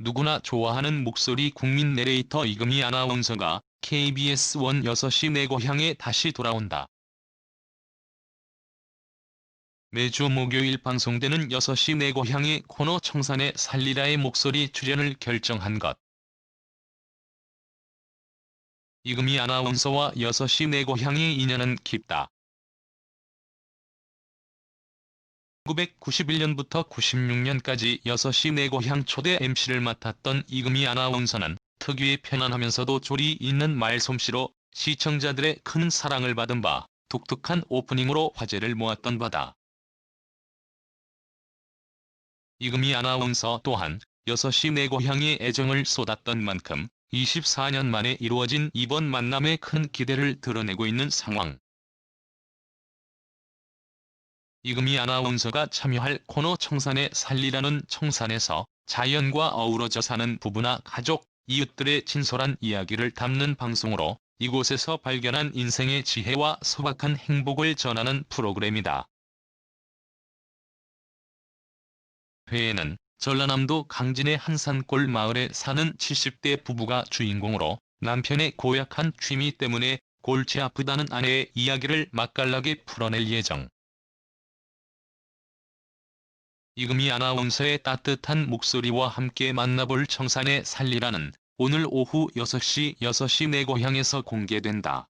누구나 좋아하는 목소리 국민 내레이터 이금희 아나운서가 KBS 원 6시 내 고향에 다시 돌아온다. 매주 목요일 방송되는 6시 내 고향의 코너 청산의 살리라의 목소리 출연을 결정한 것. 이금희 아나운서와 6시 내 고향의 인연은 깊다. 1991년부터 96년까지 6시 내 고향 초대 MC를 맡았던 이금희 아나운서는 특유의 편안하면서도 조리 있는 말솜씨로 시청자들의 큰 사랑을 받은 바 독특한 오프닝으로 화제를 모았던 바다. 이금희 아나운서 또한 6시 내 고향에 애정을 쏟았던 만큼 24년 만에 이루어진 이번 만남에 큰 기대를 드러내고 있는 상황. 이금희 아나운서가 참여할 코너 청산의 살리라는 청산에서 자연과 어우러져 사는 부부나 가족, 이웃들의 진솔한 이야기를 담는 방송으로 이곳에서 발견한 인생의 지혜와 소박한 행복을 전하는 프로그램이다. 회에는 전라남도 강진의 한 산골 마을에 사는 70대 부부가 주인공으로 남편의 고약한 취미 때문에 골치 아프다는 아내의 이야기를 맛깔나게 풀어낼 예정. 이금희 아나운서의 따뜻한 목소리와 함께 만나볼 청산의 살리라는 오늘 오후 6시 6시 내 고향에서 공개된다.